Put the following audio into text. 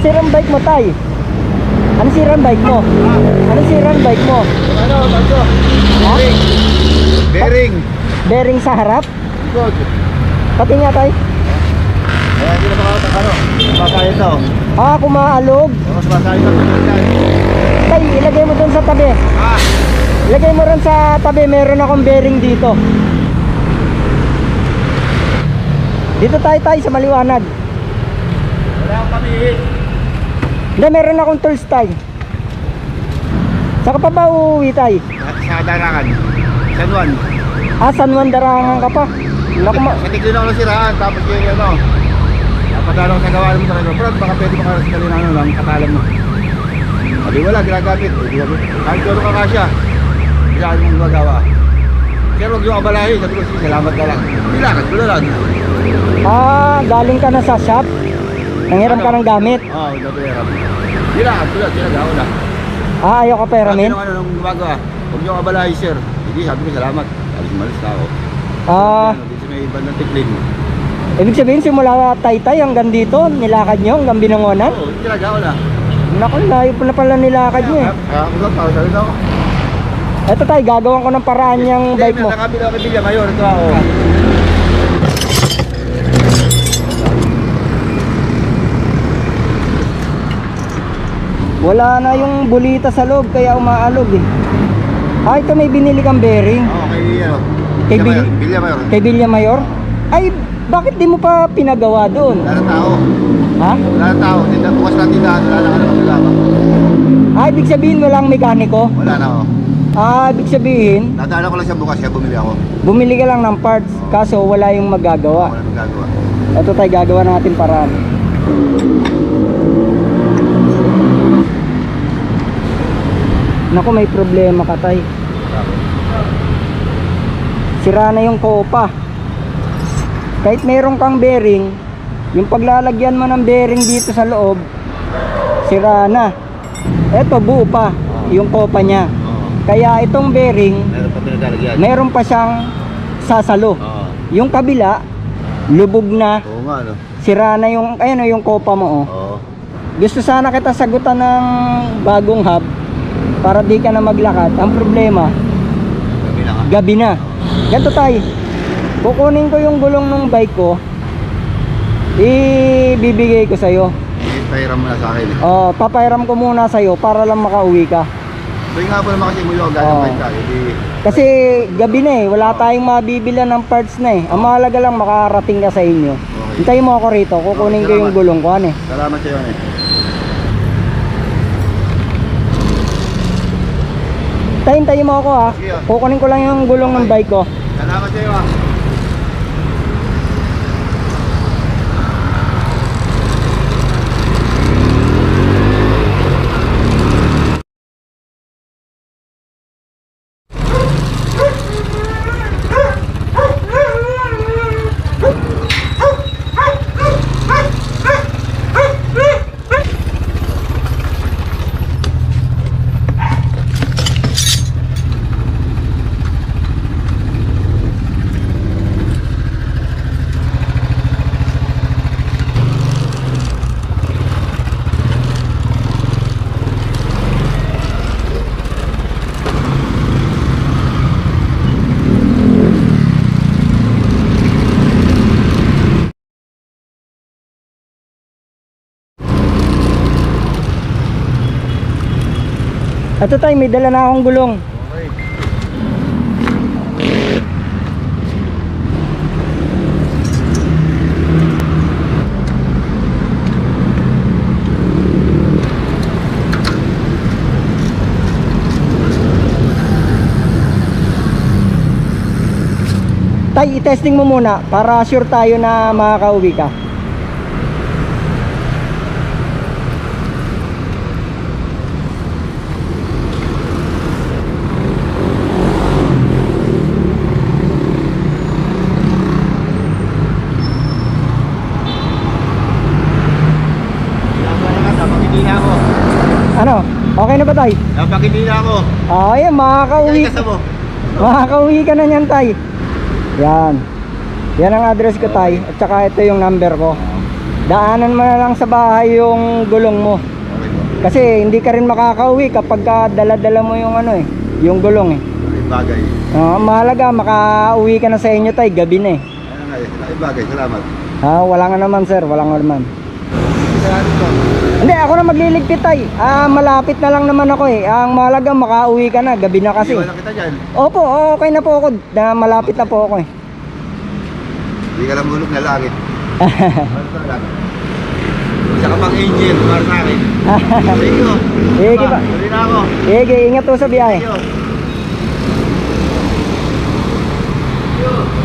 sirang bike mo, tay? Ano sirang bike mo? Ano sirang bike mo? Ano, bago? Bearing. Bearing. Bearing sa harap? Good. Pati nga, tay. Kaya hindi na makakatak ano. Masaya to. Ah, kumaalog. Mas masaya to. Tay, ilagay mo dun sa tabi. Ah. Ilagay mo rin sa tabi, meron akong bearing dito. Dito tayo tayo sa maliwanag. Wala akong pamihin. Hindi, meron akong tools tayo. Saka pa ba uuwi tayo? Sa darangan. San Juan. Ah, San Juan Darangan ka pa. Naku, ma- Sa tiglo na ako siraan. Tapos yung ano. Ko sa gawa mo talaga. Brad, baka pwede baka sa kalina ano lang. Katalam mo. Sabi wala, ginagamit. Eh, ginamit. Kahit gano'n ka kasya. Hindi ako mong magawa. Pero huwag yung abalahin. Sabi ko, sige, salamat ka lang. Nilakad ko na lang. ah, galing ka na sa shop. Nanghiram ka ng gamit. Oo, oh, nabayaran. Nilakad ko lang. Sinagawa na. Ah, ayaw ka pera, men? ano nung gumagawa, huwag niyo abalahin sir. Hindi, sabi ko salamat. Alis malis na ako. Ah, Ano, Dito sa may bandang tikling. ibig sabihin simula taytay hanggang dito, nilakad nyo hanggang binangonan? Oo, talaga ako na. Naku, layo pa na pala nilakad nyo eh. Kaya ako lang, para sabi ako. Eto tayo, gagawin ko ng paraan yung Hindi, bike mo. Nakabila ako kay Bilya Mayor. Ito ako. Wala na yung bulita sa loob, kaya umaalog eh. Ah, ito may binili kang bearing. Oo, kay ano. Kay Bilya Bil- Mayor. Bilya Mayor. Kay Villa Mayor? Ay, bakit di mo pa pinagawa doon? Wala na tao. Ha? Wala na tao. Tinda, bukas na tindahan. Wala na ka naman kasama. Ah, ibig sabihin walang mekaniko? Wala na ako. Ah, ibig sabihin, Nadala ko lang siya bukas kaya bumili ako. bumili ka lang ng parts, kaso wala yung magagawa. Wala nang gagawa. Ito tayo, gagawa natin paraan. Naku, may problema ka tay. Sira na yung kopa. Kahit meron kang bearing, yung paglalagyan mo ng bearing dito sa loob, sira na. Eto, buo pa yung kopa niya. Oo. Kaya itong bearing, Meron pa pinagalagyan. meron pa siyang sasalo. Oo. Yung kabila, lubog na, Oo nga, no? sira na yung, ayun yung kopa mo oh. Oo. Gusto sana kita sagutan ng bagong hub para di ka na maglakad. Ang problema, Gabi na ka. gabi na. Ganito tayo. Kukunin ko yung gulong ng bike ko. Ibibigay ko sa'yo. Pahiram mo na sa akin. eh. Oh, papairam ko muna sa'yo para lang makauwi ka. So yung nga po naman kasi mo yung galing Oo. oh. tayo. Hindi, Kasi gabi na eh, wala tayong mabibila ng parts na eh. Ang mahalaga lang makarating ka sa inyo. okay. Hintayin mo ako rito, kukunin ko yung gulong ko ano eh. Salamat sa iyo, eh. Tayin tayo mo ako ha. Ah. Kukunin ko lang yung gulong ng bike ko. Salamat sa iyo, Ito tayo, may dala na akong gulong. Okay. Tay, i-testing mo muna para sure tayo na makakauwi ka. Dapat hindi na ako. Ano? Okay na ba tay? Dapat hindi na ako. Ah, ayan, makakauwi. Kaya mo. Makakauwi ka na niyan tay. Yan. Yan ang address ko tay. At saka ito yung number ko. Daanan mo na lang sa bahay yung gulong mo. Kasi hindi ka rin makakauwi kapag ka dala-dala mo yung ano eh, yung gulong eh. Bagay. Ah, mahalaga makauwi ka na sa inyo tay, gabi na eh. Ano nga bagay. Salamat. Ah, wala nga naman sir, wala nga naman. Salamat po. Hindi, ako na magliligpit ay. Ah, malapit na lang naman ako eh. Ang malaga makauwi ka na, gabi na kasi. Iwan na kita dyan. Opo, okay na po ako. Na, malapit na po ako eh. Hindi ka lang mulog na langit. Isa ka pang angel, para sa akin. Sa inyo. Sige pa. Tuloy na ako. Sige, ingat po sa biyahe. Thank you.